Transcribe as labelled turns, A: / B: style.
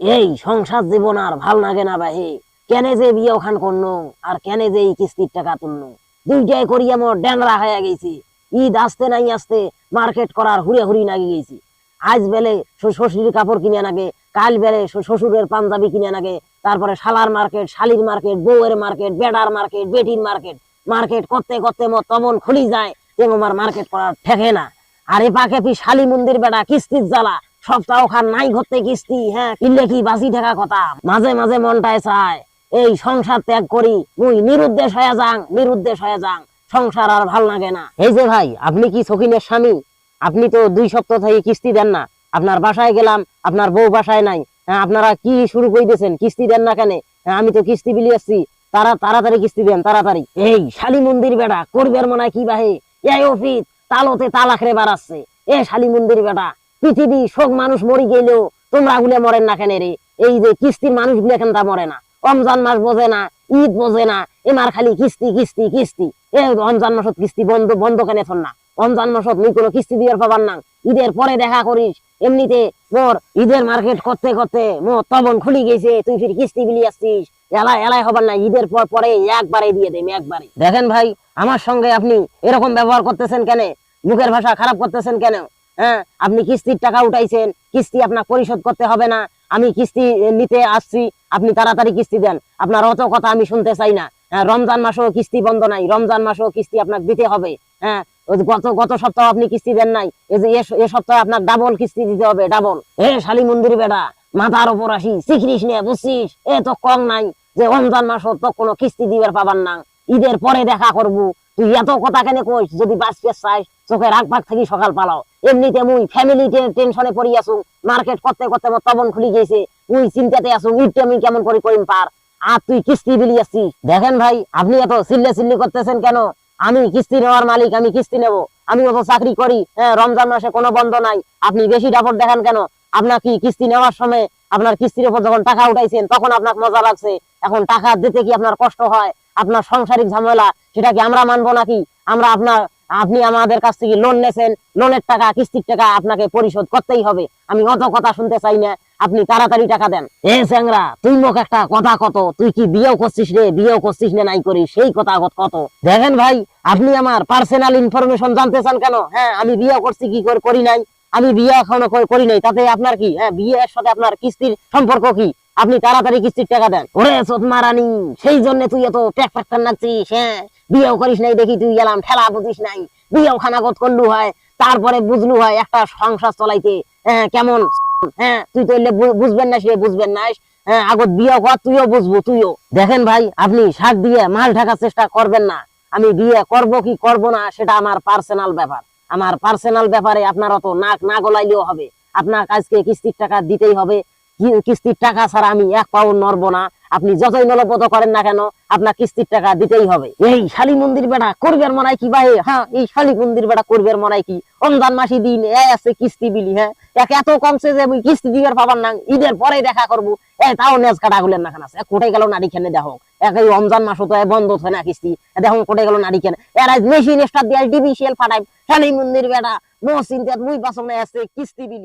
A: এই সংসার জীবন আর ভালো লাগে না বাহে। কেনে যে বিয়ে ওখান করনো, আর কেনে যে এই কিস্তির টাকা তুলনো। দুইটাই করি আমার ড্যাংরা হয়ে গেছি। ঈদ আসতে নাই আসতে মার্কেট করার হুড়ে হুড়ি নাগে গেছি। আজ বেলে শ্বশুরের কাপড় কিনে নাগে কাল বেলে শ্বশুরের পাঞ্জাবি কিনে নাগে তারপরে শালার মার্কেট, শালির মার্কেট, বউয়ের মার্কেট বেটার মার্কেট, বেটির মার্কেট। মার্কেট করতে করতে মো তমন খুলি যায় এবং আমার মার্কেট করার ঠেকে না। আরে পাকে পি শালি মন্দির বেটা কিস্তির জ্বালা। সপ্তাহ খান নাই ঘরতে কিস্তি হ্যাঁ কিনলে কি বাসি থাকা কথা? মাঝে মাঝে মনটায় চায় এই সংসার ত্যাগ করি মুই নিরুদ্দেশ হয়ে যাং নিরুদ্দেশ হয়ে যাং সংসার আর ভালো লাগে না। এই যে ভাই আপনি কি সখিনের স্বামী? আপনি তো দুই সপ্তাহ থেকে কিস্তি দেন না। আপনার বাসায় গেলাম আপনার বউ বাসায় নাই। হ্যাঁ, আপনারা কি শুরু করে দিয়েছেন কিস্তি দেন না কেন? হ্যাঁ, আমি তো কিস্তি বিলি আসছি। তারা তাড়াতাড়ি কিস্তি দেন তাড়াতাড়ি। এই শালি মন্দির বেটা করবের মনে কি বাহে? এই অফিস তালতে তালাখরে বাড়াচ্ছে এ শালি মন্দির বেটা পৃথিবী সব মানুষ মরি গেলেও তোমরা গুলে মরেন না কেন রে? এই যে কিস্তির মানুষগুলো এখন তা মরে না। রমজান মাস বোঝে না, ঈদ বোঝে না এমার খালি কিস্তি কিস্তি কিস্তি। এ রমজান মাসত কিস্তি বন্ধ বন্ধ কেন এখন না। রমজান মাসত মুই কোনো কিস্তি দিয়ার পাবার না। ঈদের পরে দেখা করিস, এমনিতে মোর ঈদের মার্কেট করতে করতে মোর তবন খুলি গেছে, তুই ফির কিস্তি বিলি আসছিস। এলাই এলাই হবার না ঈদের পর, পরে একবারে দিয়ে দেবে একবারে। দেখেন ভাই, আমার সঙ্গে আপনি এরকম ব্যবহার করতেছেন কেন? মুখের ভাষা খারাপ করতেছেন কেন? হ্যাঁ আপনি কিস্তির টাকা উঠাইছেন কিস্তি আপনার পরিশোধ করতে হবে না আমি কিস্তি নিতে আসছি আপনি তাড়াতাড়ি কিস্তি দেন। আপনার অত কথা আমি শুনতে চাই না। হ্যাঁ, রমজান মাসেও কিস্তি বন্ধ নাই রমজান মাসেও কিস্তি আপনাকে দিতে হবে। হ্যাঁ গত গত সপ্তাহ আপনি কিস্তি দেন নাই এ- সপ্তাহে আপনার ডাবল কিস্তি দিতে হবে ডাবল এ শালি মন্দির বেটা মাথার উপর আসি শিখিস নে বুঝছিস? এ তো কম নাই যে রমজান মাসও তো কোনো কিস্তি দিবার পাবার না। ঈদের পরে দেখা করব। তুই এত কথা কেন কইস? যদি বাস পেস চাইস চোখে রাগ ভাগ থাকি সকাল পালাও। এমনিতে মুই ফ্যামিলি টেনশনে পড়ি আসু মার্কেট করতে করতে মোর তবন খুলি গেছে। মুই চিন্তাতে আসু ঈদটা আমি কেমন করে করিম পার? আর তুই কিস্তি বিলি আসছিস দেখেন ভাই, আপনি এত চিল্লে চিল্লি করতেছেন কেন? আমি কিস্তি নেওয়ার মালিক, আমি কিস্তি নেব। আমি অত চাকরি করি হ্যাঁ রমজান মাসে কোনো বন্ধ নাই। আপনি বেশি ডাপট দেখেন কেন? আপনার কি কিস্তি নেওয়ার সময় আপনার কিস্তির উপর যখন টাকা উঠাইছেন, তখন আপনার মজা লাগছে। এখন টাকা দিতে কি আপনার কষ্ট হয়? আপনার সংসারিক ঝামেলা, সেটা কি আমরা মানবো নাকি? আমরা আপনার, আপনি আমাদের কাছ থেকে লোন নেছেন লোনের টাকা, কিস্তির টাকা আপনাকে পরিশোধ করতেই হবে। আমি অত কথা শুনতে চাই না। আপনি তাড়াতাড়ি টাকা দেন। এ স্যাংরা তুই মোক একটা কথা কত? তুই কি বিয়েও করছিস রে? বিয়েও করছিস না নাই করিস সেই কথা কত- দেখেন ভাই, আপনি আমার পার্সোনাল ইনফরমেশন জানতে চান কেন? হ্যাঁ আমি বিয়ে করছি, কি করে করি নাই? আমি বিয়ে এখনও করি নাই, তাতে আপনার কি? হ্যাঁ বিয়ের সাথে আপনার কিস্তির সম্পর্ক কি? আপনি তাড়াতাড়ি কিস্তির টাকা দেন। ওরে চোদমা রানী সেই জন্য তুই এত ট্যাক ট্যাক নাচছিস হ্যাঁ? বিয়েও করিস নাই, দেখি তুই গেলাম, ঠেলা বুঝিস নাই। বিয়েও খানাগত করলু হয়, তারপরে বুঝলু হয় একটা সংসার চলাইতে হ্যাঁ কেমন? হ্যাঁ তুই তো এলে বুঝবেন না, সে বুঝবেন না হ্যাঁ আগত বিয়ে কর, তুইও বুঝব, তুইও। দেখেন ভাই, আপনি শাক দিয়ে মাল ঢাকার চেষ্টা করবেন না। আমি বিয়ে করব কি করব না, সেটা আমার পার্সোনাল ব্যাপার। আমার পার্সোনাল ব্যাপারে আপনার অত নাক না গলাইলেও হবে। আপনার আজকে কিস্তির টাকা দিতেই হবে। কিস্তির টাকা ছাড়া আমি এক পাও নড়ব না, আপনি যতই নলপত করেন না কেন, আপনার কিস্তির টাকা দিতেই হবে। এই শালি মন্দির বেড়া করবের মনাই কি ভাই হ্যাঁ এই শালি মন্দির বেড়া করবের মনাই কি? রমজান মাসি দিন এ আছে কিস্তি বিলি হ্যাঁ? এক এত কমছে যে আমি কিস্তি দিবার পাবার না, ঈদের পরে দেখা করব। এ, তাও নেজ কাটা গুলেন না খানা কোটে গেল নারী খেনে দেখো। এক এই রমজান মাস তো বন্ধ হয় না কিস্তি। দেখো, কোটে গেল নারী খেনে। এরা মেশিন স্টার দিয়ে সেল ফাটাই। শালি মন্দির বেড়া নো চিন্তা মুই বাসনে আছে কিস্তি বিলি।